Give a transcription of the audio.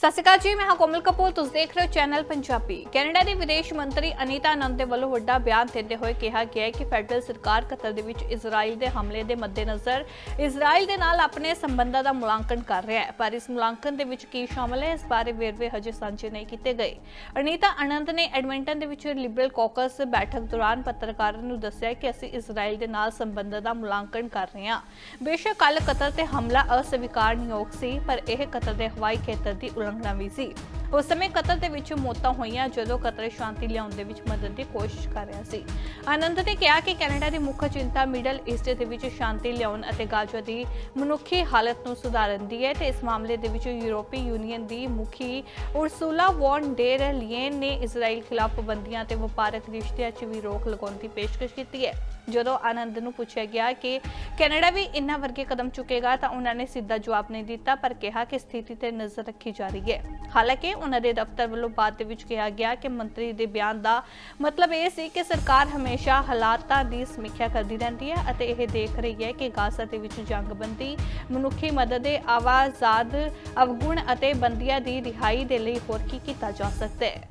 ਸਤਿ ਸ਼੍ਰੀ ਅਕਾਲ ਜੀ, ਮੈਂ ਹਾਂ ਕੋਮਲ ਕਪੂਰ। ਤੁਸੀਂ ਦੇਖ ਰਹੇ ਹੋ ਚੈਨਲ ਪੰਜਾਬੀ। ਕੈਨੇਡਾ ਦੇ ਵਿਦੇਸ਼ ਮੰਤਰੀ ਅਨੀਤਾ ਆਨੰਦ ਦੇ ਵੱਲੋਂ ਵੱਡਾ ਬਿਆਨ ਦਿੰਦੇ ਹੋਏ ਕਿਹਾ ਗਿਆ ਹੈ ਕਿ ਫੈਡਰਲ ਸਰਕਾਰ ਕਤਰ ਦੇ ਵਿੱਚ ਇਜ਼ਰਾਈਲ ਦੇ ਹਮਲੇ ਦੇ ਮੱਦੇਨਜ਼ਰ ਇਜ਼ਰਾਈਲ ਦੇ ਨਾਲ ਆਪਣੇ ਸੰਬੰਧਾਂ ਦਾ ਮੁਲਾਂਕਣ ਕਰ ਰਿਹਾ ਹੈ। ਪਰ ਇਸ ਮੁਲਾਂਕਣ ਦੇ ਵਿੱਚ ਕੀ ਸ਼ਾਮਲ ਹੈ, ਇਸ ਬਾਰੇ ਵੇਰਵੇ ਹਜੇ ਸਾਂਝੇ ਨਹੀਂ ਕੀਤੇ ਗਏ। ਅਨੀਤਾ ਆਨੰਦ ਨੇ ਐਡਮਿੰਟਨ ਦੇ ਵਿੱਚ ਲਿਬਰਲ ਕਾਕਸ ਬੈਠਕ ਦੌਰਾਨ ਪੱਤਰਕਾਰਾਂ ਨੂੰ ਦੱਸਿਆ ਕਿ ਅਸੀਂ ਇਜ਼ਰਾਈਲ ਦੇ ਨਾਲ ਸੰਬੰਧਾਂ ਦਾ ਮੁਲਾਂਕਣ ਕਰ ਰਹੇ ਹਾਂ। ਬੇਸ਼ੱਕ ਕੱਲ ਕਤਰ ਤੇ ਹਮਲਾ ਅਸਵੀਕਾਰਨਯੋਗ ਸੀ, ਪਰ ਇਹ ਕਤਰ ਦੇ ਹਵਾਈ ਖੇਤਰ ਦੀ ਉਲੰਘਣਾ ਵੀ ਸੀ ਉਸ ਸਮੇਂ ਕਤਰ ਦੇ ਵਿੱਚ ਮੌਤਾਂ ਹੋਈਆਂ ਜਦੋਂ ਕਤਰ ਸ਼ਾਂਤੀ ਲਿਆਉਣ ਦੇ ਵਿੱਚ ਮਦਦ ਦੀ ਕੋਸ਼ਿਸ਼ ਕਰ ਰਿਹਾ ਸੀ। ਆਨੰਦ ਨੇ ਕਿਹਾ ਕਿ ਕੈਨੇਡਾ ਦੀ ਮੁੱਖ ਚਿੰਤਾ ਮਿਡਲ ਈਸਟ ਦੇ ਵਿੱਚ ਸ਼ਾਂਤੀ ਲਿਆਉਣ ਅਤੇ ਗਾਜ਼ਾ ਦੀ ਮਨੁੱਖੀ ਹਾਲਤ ਨੂੰ ਸੁਧਾਰਨ ਦੀ ਹੈ ਤੇ ਇਸ ਮਾਮਲੇ ਦੇ ਵਿੱਚ ਯੂਰਪੀ ਯੂਨੀਅਨ ਦੀ ਮੁਖੀ ਉਰਸੂਲਾ ਵੌਨ ਡੇਰ ਲੀਨ ਨੇ ਇਜ਼ਰਾਈਲ ਖਿਲਾਫ ਪਾਬੰਦੀਆਂ ਤੇ ਵਪਾਰਕ ਰਿਸ਼ਤਿਆਂ 'ਚ ਵੀ ਰੋਕ ਲਗਾਉਣ ਦੀ ਪੇਸ਼ਕਸ਼ ਕੀਤੀ ਹੈ। ਜਦੋਂ ਆਨੰਦ ਨੂੰ ਪੁੱਛਿਆ ਗਿਆ ਕਿ ਕੈਨੇਡਾ ਵੀ ਇਨ੍ਹਾਂ ਵਰਗੇ ਕਦਮ ਚੁੱਕੇਗਾ ਤਾਂ ਉਹਨਾਂ ਨੇ ਸਿੱਧਾ ਜਵਾਬ ਨਹੀਂ ਦਿੱਤਾ, ਪਰ ਕਿਹਾ ਕਿ ਸਥਿਤੀ ਤੇ ਨਜ਼ਰ ਰੱਖੀ ਜਾ ਰਹੀ ਹੈ। ਹਾਲਾਂਕਿ ਉਹਨਾਂ ਦੇ ਦਫ਼ਤਰ ਵੱਲੋਂ ਬਾਅਦ ਦੇ ਵਿੱਚ ਕਿਹਾ ਗਿਆ ਕਿ ਮੰਤਰੀ ਦੇ ਬਿਆਨ ਦਾ ਮਤਲਬ ਇਹ ਸੀ ਕਿ ਸਰਕਾਰ ਹਮੇਸ਼ਾ ਹਾਲਾਤਾਂ ਦੀ ਸਮੀਖਿਆ ਕਰਦੀ ਰਹਿੰਦੀ ਹੈ ਅਤੇ ਇਹ ਦੇਖ ਰਹੀ ਹੈ ਕਿ ਗਾਜ਼ਾ ਦੇ ਵਿੱਚ ਜੰਗਬੰਦੀ, ਮਨੁੱਖੀ ਮਦਦ ਦੇ ਆਵਾਜ਼ਾਦ, ਅਵਗੁਣ ਅਤੇ ਬੰਦੀਆਂ ਦੀ ਰਿਹਾਈ ਦੇ ਲਈ ਹੋਰ ਕੀ ਕੀਤਾ ਜਾ ਸਕਦਾ ਹੈ।